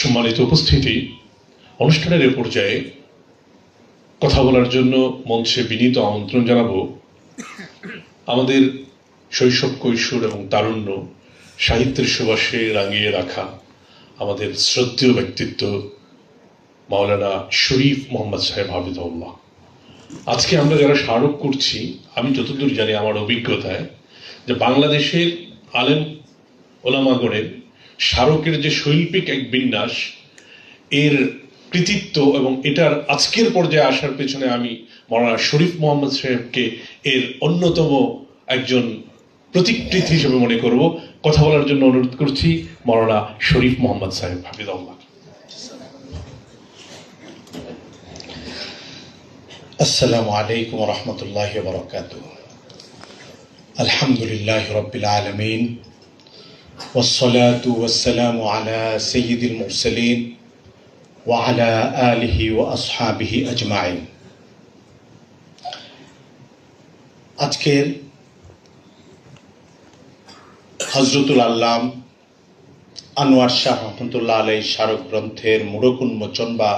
সম্মানিত উপস্থিতি, অনুষ্ঠানের এ পর্যায়ে কথা বলার জন্য মঞ্চে বিনীত আমন্ত্রণ জানাব আমাদের শৈশব, কৈশোর এবং তারুণ্য সাহিত্যের সুবাসে রাঙিয়ে রাখা আমাদের শ্রদ্ধেয় ব্যক্তিত্ব মাওলানা শরীফ মোহাম্মদ সাহেব হাফিজাউল্লাহ আজকে আমরা যারা স্মারক করছি, আমি যতদূর জানি আমার অভিজ্ঞতায় যে বাংলাদেশের আলেম ওলামাগণের স্মারকের যে শৈল্পিক এক বিন্যাস, এর কৃতিত্ব এবং এটার আজকের পর্যায়ে আসার পেছনে আমি মরানা শরীফ মোহাম্মদ সাহেবকে এর অন্যতম একজন প্রতিকৃতি হিসেবে মনে করব। কথা বলার জন্য অনুরোধ করছি মরানা শরীফ মোহাম্মদ সাহেব হাফিজাল্লাহ আসসালামু আলাইকুম রহমতুল্লাহ বরকাত আলহামদুলিল্লাহ রবিল আলমিন। والصلاة والسلام على سيد المرسلين وعلى آله وأصحابه أجمعين আজকের হজরতুল আল্লাম আনোয়ার শাহ রহমতুল্লাহ আলাই স্মারক গ্রন্থের মুড়ক উন্মোচন বা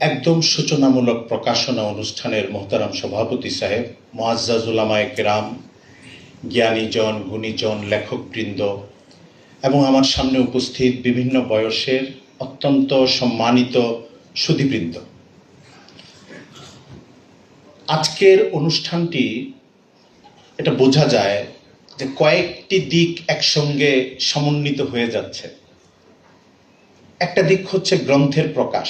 একদম সূচনামূলক প্রকাশনা অনুষ্ঠানের মোহতারাম সভাপতি সাহেব মোয়াজ্জাজুলামায় কেরাম জ্ঞানীজন, গুণীজন, লেখকবৃন্দ এবং আমার সামনে উপস্থিত বিভিন্ন বয়সের অত্যন্ত সম্মানিত সুধীবৃন্দ। আজকের অনুষ্ঠানটি এটা বোঝা যায় যে কয়েকটি দিক একসঙ্গে সমন্বিত হয়ে যাচ্ছে। একটা দিক হচ্ছে গ্রন্থের প্রকাশ,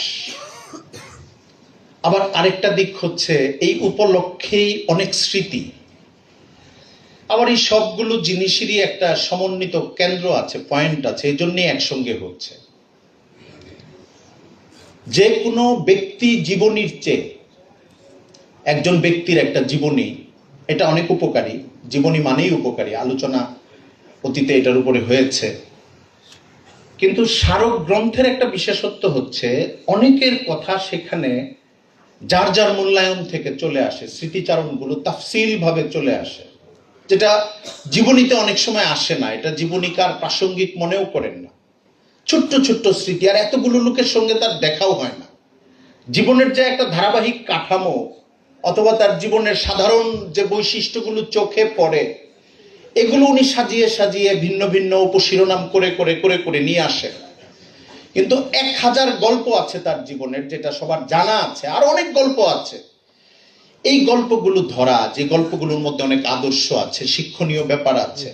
আবার আরেকটা দিক হচ্ছে এই উপলক্ষেই অনেক স্মৃতি আবার এই সবগুলো জিনিসেরই একটা সমন্বিত কেন্দ্র আছে পয়েন্ট আছে, এই জন্যই একসঙ্গে হচ্ছে। যে কোনো ব্যক্তি জীবনীর চেয়ে, একজন ব্যক্তির একটা জীবনী, এটা অনেক উপকারী। জীবনী মানেই উপকারী, আলোচনা অতীতে এটার উপরে হয়েছে। কিন্তু স্মারক গ্রন্থের একটা বিশেষত্ব হচ্ছে, অনেকের কথা সেখানে যার যার মূল্যায়ন থেকে চলে আসে, স্মৃতিচারণগুলো তাফসিল ভাবে চলে আসে। যেটা জীবনীতে অনেক সময় আসে না, এটা জীবনীকার প্রাসঙ্গিক মনেও করেন না। ছোট্ট ছোট্ট স্মৃতি, আর এতগুলো লোকের সঙ্গে তার দেখাও হয় না। জীবনের যে একটা ধারাবাহিক কাঠামো, অথবা তার জীবনের সাধারণ যে বৈশিষ্ট্যগুলো চোখে পড়ে, এগুলো উনি সাজিয়ে সাজিয়ে ভিন্ন ভিন্ন উপশিরোনাম করে করে করে করে নিয়ে আসেন। কিন্তু এক হাজার গল্প আছে তার জীবনের, যেটা সবার জানা আছে, আর অনেক গল্প আছে। এই গল্পগুলো ধরা, যে গল্পগুলোর মধ্যে অনেক আদর্শ আছে, শিক্ষণীয় ব্যাপার আছে,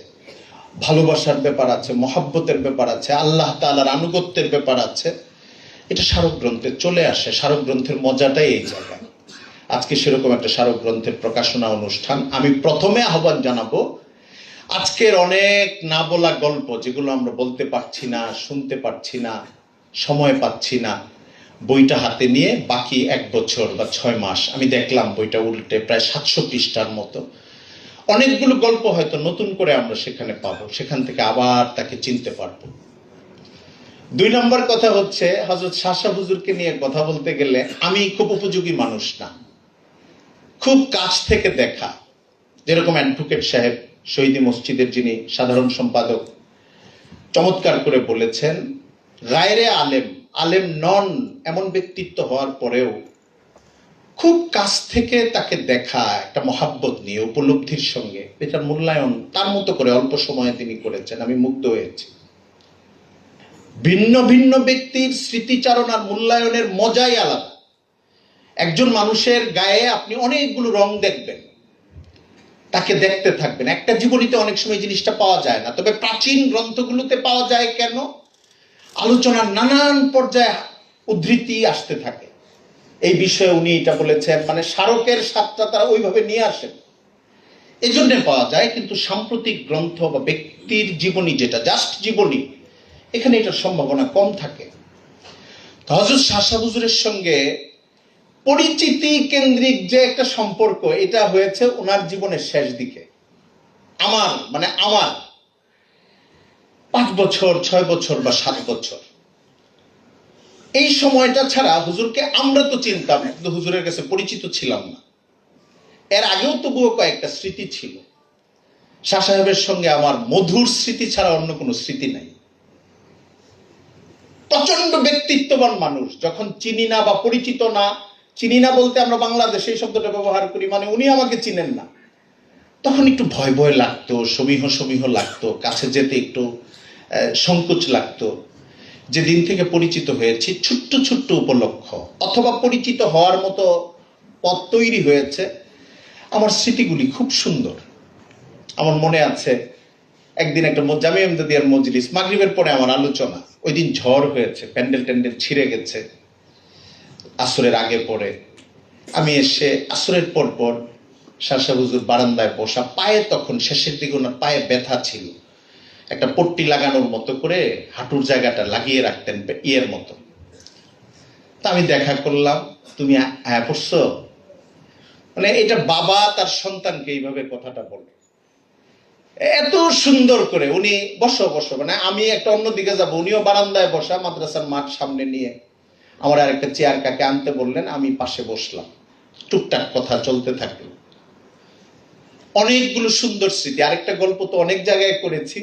ভালোবাসার ব্যাপার আছে, মহাব্বতের ব্যাপার আছে, আল্লাহ তালার আনুগত্যের ব্যাপার আছে, এটা স্মারক গ্রন্থে চলে আসে। স্মারক গ্রন্থের মজাটাই এই জায়গায় আজকে সেরকম একটা স্মারক গ্রন্থের প্রকাশনা অনুষ্ঠান। আমি প্রথমে আহ্বান জানাব, আজকের অনেক না বলা গল্প, যেগুলো আমরা বলতে পারছি না, শুনতে পারছি না, সময় পাচ্ছি না বইটা হাতে নিয়ে বাকি এক বছর বা ছয় মাস আমি দেখলাম বইটা উল্টে প্রায় সাতশো পৃষ্ঠার মতো। অনেকগুলো গল্প হয়তো নতুন করে আমরা সেখানে পাবো, সেখান থেকে আবার তাকে চিনতে পারব। দুই নম্বর কথা হচ্ছে হজরত শাসা হুজুরকে নিয়ে কথা বলতে গেলে আমি খুব উপযোগী মানুষ না। খুব কাছ থেকে দেখা। যেরকম অ্যাডভোকেট সাহেব শহীদি মসজিদের যিনি সাধারণ সম্পাদক, চমৎকার করে বলেছেন গায়রে আলেম আলেম নন এমন ব্যক্তিত্ব হওয়ার পরেও খুব কাছ থেকে তাকে দেখা, একটা মহাব্বত নিয়ে, উপলব্ধির সঙ্গে এটার মূল্যায়ন তার মতো করে অল্প সময়ে তিনি করেছেন, আমি মুগ্ধ হয়েছি। ভিন্ন ভিন্ন ব্যক্তির স্মৃতিচারণ আর মূল্যায়নের মজাই আলাদা। একজন মানুষের গায়ে আপনি অনেকগুলো রং দেখবেন, তাকে দেখতে থাকবেন। একটা জীবনীতে অনেক সময় জিনিসটা পাওয়া যায় না, তবে প্রাচীন গ্রন্থগুলোতে পাওয়া যায় কেন? আলোচনার নানান পর্যায়ে উদ্ধৃতি আসতে থাকে। এই বিষয়ে উনি এটা বলেছেন মানে স্মারকের স্বাদটা তারা ওইভাবে নিয়ে আসেন। এই জন্য পাওয়া যায়, কিন্তু সাম্প্রতিক গ্রন্থ বা ব্যক্তির জীবনী যেটা, জাস্ট জীবনী, এখানে এটার সম্ভাবনা কম থাকে। হজরত শাসা হুজুরের সঙ্গে পরিচিতি কেন্দ্রিক যে একটা সম্পর্ক, এটা হয়েছে ওনার জীবনের শেষ দিকে। আমার মানে আমার। পাঁচ বছর, ছয় বছর বা সাত বছর। এই সময়টা ছাড়া হুজুরকে আমরা তো চিনতাম কিন্তু হুজুরের কাছে পরিচিত ছিলাম না। এর আগেও তবুও কয়েকটা স্মৃতি ছিল। শাহ সাহেবের সঙ্গে আমার মধুর স্মৃতি ছাড়া অন্য কোনো স্মৃতি নাই। প্রচণ্ড ব্যক্তিত্ববান মানুষ, যখন চিনি না বা পরিচিত না, চিনি না বলতে আমরা বাংলাদেশে এই শব্দটা ব্যবহার করি মানে উনি আমাকে চিনেন না। তখন একটু ভয় ভয় লাগতো, সমীহ সমীহ লাগতো, কাছে যেতে একটু সংকোচ লাগতো। যেদিন থেকে পরিচিত হয়েছি, ছোট্ট ছোট্ট উপলক্ষ, অথবা পরিচিত হওয়ার মতো পথ তৈরি হয়েছে। আমার স্মৃতিগুলি খুব সুন্দর। আমার মনে আছে, একদিন একটা জামি এমদাদিয়ার মজলিস, মাগরিবের পরে আমার আলোচনা। ওই দিন ঝড় হয়েছে, প্যান্ডেল ট্যান্ডেল ছিঁড়ে গেছে, আসরের আগে পরে। আমি এসে আসরের পর পর শাসা হুজুর বারান্দায় বসা, পায়ে তখন শেষের দিকে ওনার পায়ে ব্যথা ছিল। একটা পট্টি লাগানোর মতো করে হাঁটুর জায়গাটা লাগিয়ে রাখতেন ইয়ের মতো। তা আমি দেখা করলাম, তুমি হ্যাঁ পড়ছো মানে এটা বাবা তার সন্তানকে এইভাবে কথাটা বলে এত সুন্দর করে উনি, বসো বসো মানে আমি একটা অন্য দিকে যাব, উনিও বারান্দায় বসা মাদ্রাসার মাঠ সামনে নিয়ে। আমার আর একটা চেয়ার কাকে আনতে বললেন, আমি পাশে বসলাম। টুকটাক কথা চলতে থাকল। অনেকগুলো সুন্দর স্মৃতি, আরেকটা গল্প তো অনেক জায়গায় করেছি।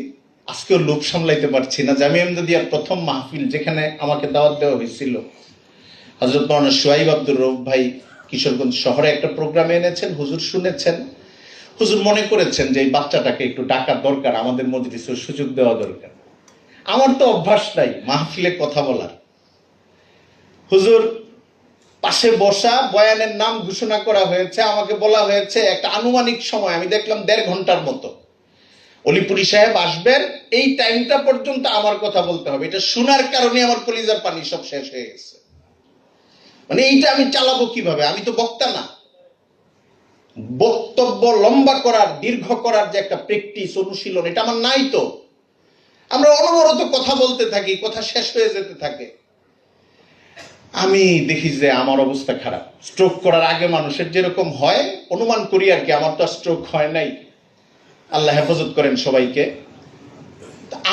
আজকেও লোভ সামলাইতে পারছি না। জামি আমদাদিয়ার প্রথম মাহফিল যেখানে আমাকে দাওয়াত দেওয়া হয়েছিল হজরত মৌলানা সোহাইব আব্দুর রৌফ ভাই কিশোরগঞ্জ শহরে একটা প্রোগ্রামে এনেছেন, হুজুর শুনেছেন। হুজুর মনে করেছেন যে এই বাচ্চাটাকে একটু ডাকার দরকার, আমাদের মজলিসের সুযোগ দেওয়া দরকার। আমার তো অভ্যাস নাই মাহফিলে কথা বলার। হুজুর পাশে বসা বয়ানের নাম ঘোষণা করা হয়েছে, আমাকে বলা হয়েছে, একটা আনুমানিক সময়, আমি দেখলাম দেড় ঘণ্টার মতো। অলিপুরি সাহেব আসবেন, এই টাইমটা পর্যন্ত আমার কথা বলতে হবে। এটা শোনার কারণে আমার কলিজার পানি সব শেষ হয়ে গেছে। মানে এইটা আমি চালাবো কীভাবে? আমি তো বক্তা না। বক্তব্য লম্বা করার, দীর্ঘ করার যে একটা প্র্যাকটিস অনুশীলন, এটা আমার নাই তো। আমরা অনবরত কথা বলতে থাকি, কথা শেষ হয়ে যেতে থাকে। আমি দেখি যে আমার অবস্থা খারাপ। স্ট্রোক করার আগে মানুষের যেরকম হয়, অনুমান করি আর কি, আমার তো স্ট্রোক হয় নাই। আল্লাহ হেফাজত করেন সবাইকে।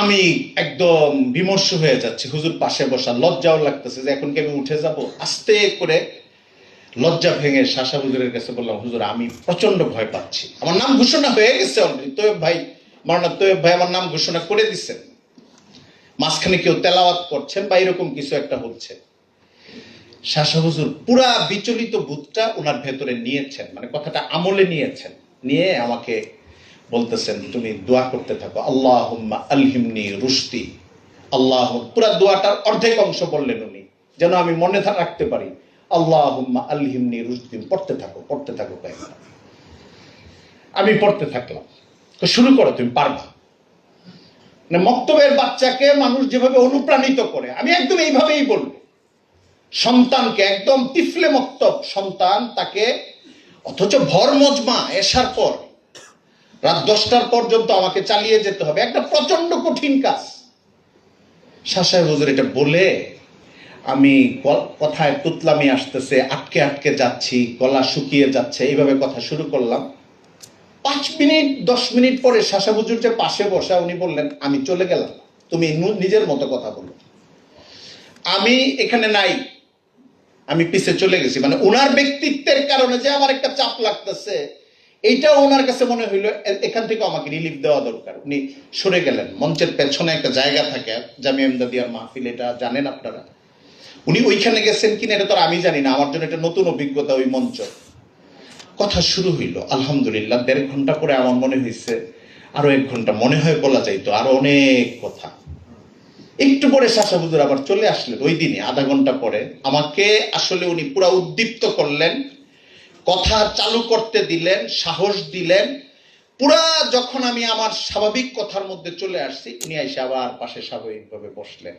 আমি একদম বিমর্ষ হয়ে যাচ্ছি, হুজুর পাশে বসা। লজ্জাও লাগতেছে যে এখন কি আমি উঠে যাব? আস্তে করে লজ্জা ভেঙে শাসা হুজুরের কাছে বললাম, হুজুর, আমি প্রচণ্ড ভয় পাচ্ছি। আমার নাম ঘোষণা হয়ে গেছে অলরেডি তোয়েব ভাই মারানা তোয়েব ভাই আমার নাম ঘোষণা করে দিচ্ছেন মাঝখানে কেউ তেলাওয়াত করছেন বা এরকম কিছু একটা হচ্ছে। শাসা হুজুর পুরা বিচলিত বুথটা ওনার ভেতরে নিয়েছেন মানে কথাটা আমলে নিয়েছেন। নিয়ে আমাকে বলতেছেন, তুমি দোয়া করতে থাকো। আল্লাহ আলহিমনি রুস্তি আল্লাহ, পুরা দোয়াটার অর্ধেক অংশ বললেন উনি, যেন আমি মনে রাখতে পারি। আল্লাহ আলহিমনি রুস্তি পড়তে থাকো পড়তে থাকো কয়েকটা আমি পড়তে থাকলাম। শুরু করো, তুমি পারবা। মানে মক্তবের বাচ্চাকে মানুষ যেভাবে অনুপ্রাণিত করে, আমি একদম এইভাবেই বলব। সন্তানকে একদম তিফলে মক্তব, সন্তান তাকে অথচ ভর মজমা এসার পর রাত দশটার পর্যন্ত আমাকে চালিয়ে যেতে হবে। একটা প্রচণ্ড কঠিন কাজ। শাসায় হুজুর এটা বলে, আমি কথায় তুতলামি আসতেছে, আটকে আটকে যাচ্ছি, গলা শুকিয়ে যাচ্ছে। এইভাবে কথা শুরু করলাম। পাঁচ মিনিট, দশ মিনিট পরে শাসা হুজুর যে পাশে বসা, উনি বললেন, আমি চলে গেলাম। তুমি নিজের মতো কথা বলো। আমি এখানে নাই। আমি পিছে চলে গেছি। মানে ওনার ব্যক্তিত্বের কারণে যে আমার একটা চাপ লাগতেছে। এইটাও ওনার কাছে মনে হইল এখান থেকে আমাকে রিলিফ দেওয়া দরকার। উনি সরে গেলেন। মঞ্চের পেছনে একটা জায়গা থাকে, জামি এমদাদিয়ার মাহফিল, এটা জানেন আপনারা? উনি ওইখানে গেছেন কিনা এটা তো আমি জানি না। আমার জন্য এটা নতুন অভিজ্ঞতা ওই মঞ্চ। কথা শুরু হইল। আলহামদুলিল্লাহ, দেড় ঘণ্টা পরে আমার মনে হয়েছে আরও এক ঘণ্টা মনে হয় বলা যাইতো, আরও অনেক কথা। একটু পরে শাসা আবার চলে আসলেন। ওই দিনে, আধা ঘণ্টা পরে। আমাকে আসলে উনি পুরা উদ্দীপ্ত করলেন কথা চালু করতে দিলেন, সাহস দিলেন। পুরা যখন আমি আমার স্বাভাবিক কথার মধ্যে চলে আসছি উনি এসে আবার পাশে স্বাভাবিকভাবে বসলেন।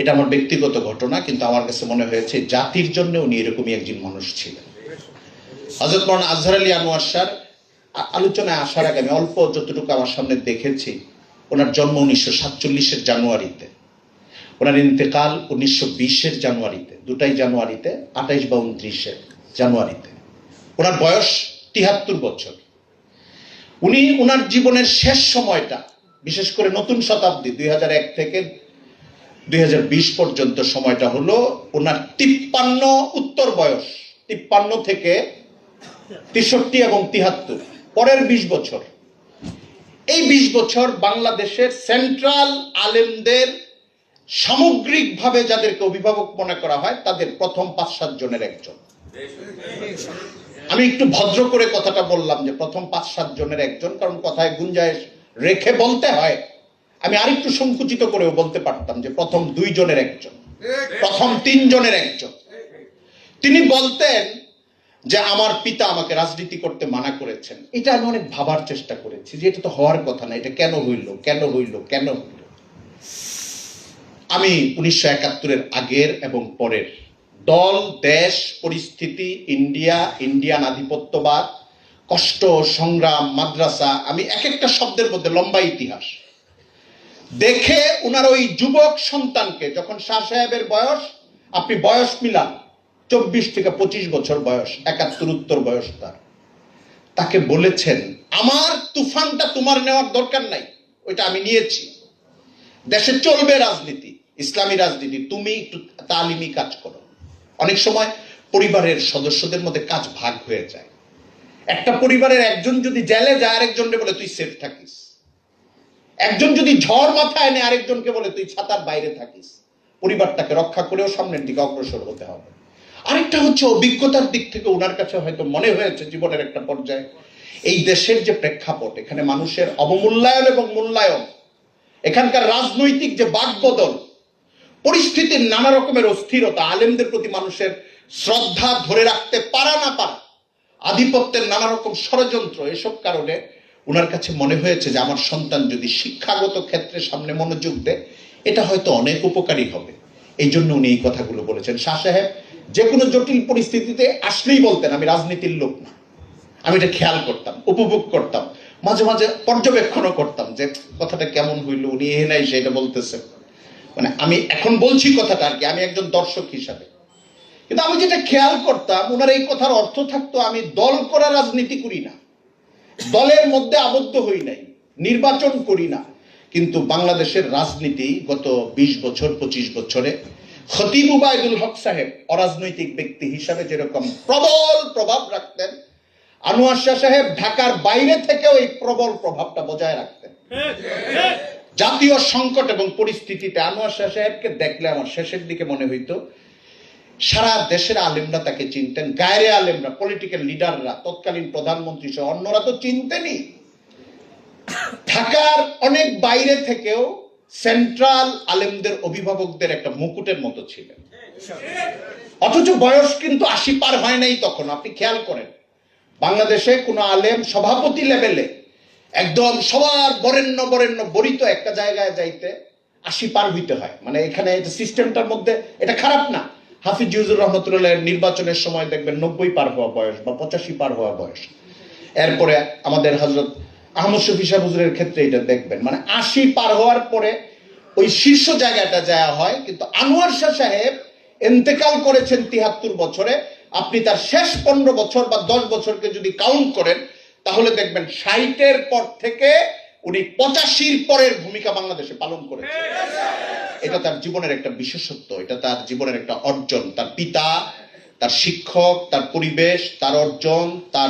এটা আমার ব্যক্তিগত ঘটনা, কিন্তু আমার কাছে মনে হয়েছে জাতির জন্য উনি এরকমই একজন মানুষ ছিলেন। হজরত মৌলানা আজহার আলী আনোয়ার স্যার আলোচনায় আসার আগে আমি অল্প যতটুকু আমার সামনে দেখেছি, ওনার জন্ম উনিশশো সাতচল্লিশের জানুয়ারিতে। ওনার ইন্তেকাল উনিশশো বিশের জানুয়ারিতে, দুটাই জানুয়ারিতে, আঠাইশ বা উনত্রিশের জানুয়ারিতে। ওনার বয়স তিহাত্তর বছর। উনি ওনার জীবনের শেষ সময়টা, বিশেষ করে নতুন শতাব্দী দুই এক থেকে দুই হাজার বিশ পর্যন্ত সময়টা হলো ওনার তিপ্পান্ন উত্তর বয়স, তিপ্পান্ন থেকে তেষট্টি এবং তিহাত্তর, পরের বিশ বছর। এই বিশ বছর বাংলাদেশের সেন্ট্রাল আলেমদের সামগ্রিকভাবে যাদেরকে অভিভাবক মনে করা হয়, তাদের প্রথম পাঁচ সাত জনের একজন। আমি একটু ভদ্র করে কথাটা বললাম যে প্রথম পাঁচ সাত জনের একজন, কারণ কথায় গুঞ্জাইশ রেখে বলতে হয়। আমি আরেকটু সংকুচিত করেও বলতে পারতাম যে প্রথম দুই জনের একজন, প্রথম তিন জনের একজন। তিনি বলতেন যে আমার পিতা আমাকে রাজনীতি করতে মানা করেছেন। এটা আমি অনেক ভাবার চেষ্টা করেছি যে এটা তো হওয়ার কথা না, এটা কেন হইল কেন হইল কেন হইল? আমি উনিশশো একাত্তরের আগের এবং পরের দল, দেশ, পরিস্থিতি, ইন্ডিয়া, ইন্ডিয়ান আধিপত্যবাদ, কষ্ট, সংগ্রাম, মাদ্রাসা, আমি এক একটা শব্দের মধ্যে লম্বা ইতিহাস। দেখে উনার ওই যুবক সন্তানকে, যখন শাহ সাহেবের বয়স, আপনি বয়স মিলান, চব্বিশ থেকে পঁচিশ বছর বয়স, একাত্তর উত্তর বয়স তার। তাকে বলেছেন, আমার তুফানটা তোমার নেওয়ার দরকার নাই, ওইটা আমি নিয়েছি। দেশে চলবে রাজনীতি, ইসলামী রাজনীতি, তুমি একটু তালিমি কাজ করো। অনেক সময় পরিবারের সদস্যদের মধ্যে কাজ ভাগ হয়ে যায়। একটা পরিবারের একজন যদি জেলে যায়, আরেকজনকে বলে, তুই সেফ থাকিস। একজন যদি ঝড় মাথায় নেয়, আরেকজনকে বলে, তুই ছাতার বাইরে থাকিস। পরিবারটাকে রক্ষা করেও সামনের দিকে অগ্রসর হতে হবে। আরেকটা হচ্ছে অভিজ্ঞতার দিক থেকে ওনার কাছে হয়তো মনে হয়েছে জীবনের একটা পর্যায়ে। এই দেশের যে প্রেক্ষাপট, এখানে মানুষের অবমূল্যায়ন এবং মূল্যায়ন, এখানকার রাজনৈতিক যে বাকবদল পরিস্থিতির নানা রকমের অস্থিরতা আলেমদের প্রতি মানুষের শ্রদ্ধা ধরে রাখতে পারা না পারা, আধিপত্যের নানা রকম ষড়যন্ত্র, এসব কারণে ওনার কাছে মনে হয়েছে যে আমার সন্তান যদি শিক্ষাগত ক্ষেত্রে সামনে মনোযোগ দেয়, এটা হয়তো অনেক উপকারী হবে। এই জন্য উনি এই কথাগুলো বলেছেন। শাহ সাহেব, যে কোনো জটিল পরিস্থিতিতে আসলেই বলতেন, আমি রাজনীতির লোক না। আমি এটা খেয়াল করতাম, উপভোগ করতাম, মাঝে মাঝে পর্যবেক্ষণও করতাম যে কথাটা কেমন হইল, উনি এ নাই সেটা বলতেছেন মানে আমি এখন বলছি কথাটা আর কি, আমি একজন দর্শক হিসাবে। কিন্তু আমি যেটা খেয়াল করতাম, ওনার এই কথার অর্থ থাকতো, আমি দল করা রাজনীতি করি না। দলের মধ্যে আবদ্ধ হই নাই, নির্বাচন করি না। কিন্তু বাংলাদেশের রাজনীতি গত ২০ বছর ২৫ বছরে খতিব উবায়দুল হক সাহেব অরাজনৈতিক ব্যক্তি হিসাবে যেরকম প্রবল প্রভাব রাখতেন, আনোয়ার শাহ সাহেব ঢাকার বাইরে থেকেও এই প্রবল প্রভাবটা বজায় রাখতেন। জাতীয় সংকট এবং পরিস্থিতিতে আনোয়ার শাহ সাহেবকে দেখলে আমার শেষের দিকে মনে হইতো, সারা দেশের আলেমরা তাকে চিনতেন, গায়রে আলেমরা পলিটিক্যাল লিডাররা তৎকালীন প্রধানমন্ত্রী সহ অন্যরা তো চিনতেনই। ঢাকার অনেক বাইরে থেকেও সেন্ট্রাল আলেমদের অভিভাবকদের একটা মুকুটের মতো ছিলেন। অথচ বয়স কিন্তু আশি পার হয় নাই তখন, আপনি খেয়াল করেন। বাংলাদেশে কোনো আলেম সভাপতি লেভেলে একদম সবার বরেণ্য বরেণ্য বরিত একটা জায়গায় যাইতে আশি পার হইতে হয়। মানে এখানে সিস্টেমটার মধ্যে এটা খারাপ না। হাফিজ জিউজুর রহমতুল্লাহ নির্বাচনের সময় দেখবেন নব্বই পার হওয়া বয়স বা পঁচাশি পার হওয়া বয়স। এরপরে আমাদের হজরত আহমদ শফি সাহ হুজুরের ক্ষেত্রে এটা দেখবেন। মানে আশি পার হওয়ার পরে ওই শীর্ষ জায়গাটা যাওয়া হয়, কিন্তু আনোয়ার শাহ সাহেব এন্তেকাল করেছেন তিহাত্তর বছরে। আপনি তার শেষ পনেরো বছর বা দশ বছরকে যদি কাউন্ট করেন তাহলে দেখবেন ষাটের পর থেকে উনি পঁচাশির পরের ভূমিকা বাংলাদেশে পালন করেছেন। এটা তার জীবনের একটা বিশেষত্ব, এটা তার জীবনের একটা অর্জন। তার পিতা, তার শিক্ষক, তার পরিবেশ, তার অর্জন, তার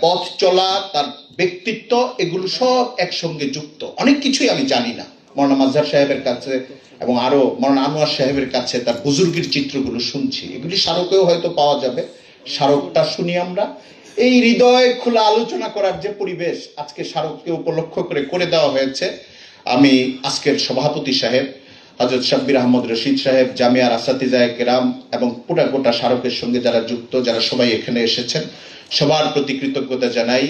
পথ চলা, তার ব্যক্তিত্ব, এগুলো সব একসঙ্গে যুক্ত। অনেক কিছুই আমি জানি না। মৌলানা মাজহার সাহেবের কাছে এবং আরও মৌলানা আনোয়ার সাহেবের কাছে তার বুজুর্গের চিত্রগুলো শুনছি। এগুলি স্মারকেও হয়তো পাওয়া যাবে। স্মারকটা শুনি আমরা। এই হৃদয় খোলা আলোচনা করার যে পরিবেশ আজকে স্মারককে উপলক্ষ করে করে দেওয়া হয়েছে, আমি আজকের সভাপতি সাহেব হজরত শাব্বির আহমদ রশিদ সাহেব, জামিয়ার আসাতিজায় কেরাম এবং পুরা গোটা স্মারকের সঙ্গে যারা যুক্ত, যারা সবাই এখানে এসেছেন, সবার প্রতি কৃতজ্ঞতা জানাই,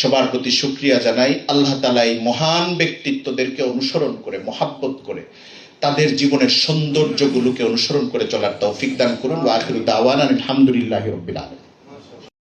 সবার প্রতি সুক্রিয়া জানাই। আল্লাহ তালা এই মহান ব্যক্তিত্বদেরকে অনুসরণ করে, মহাব্বত করে, তাদের জীবনের সৌন্দর্যগুলোকে অনুসরণ করে চলার তৌফিক দান করুন। আলহামদুলিল্লাহি রাব্বিল আলামিন।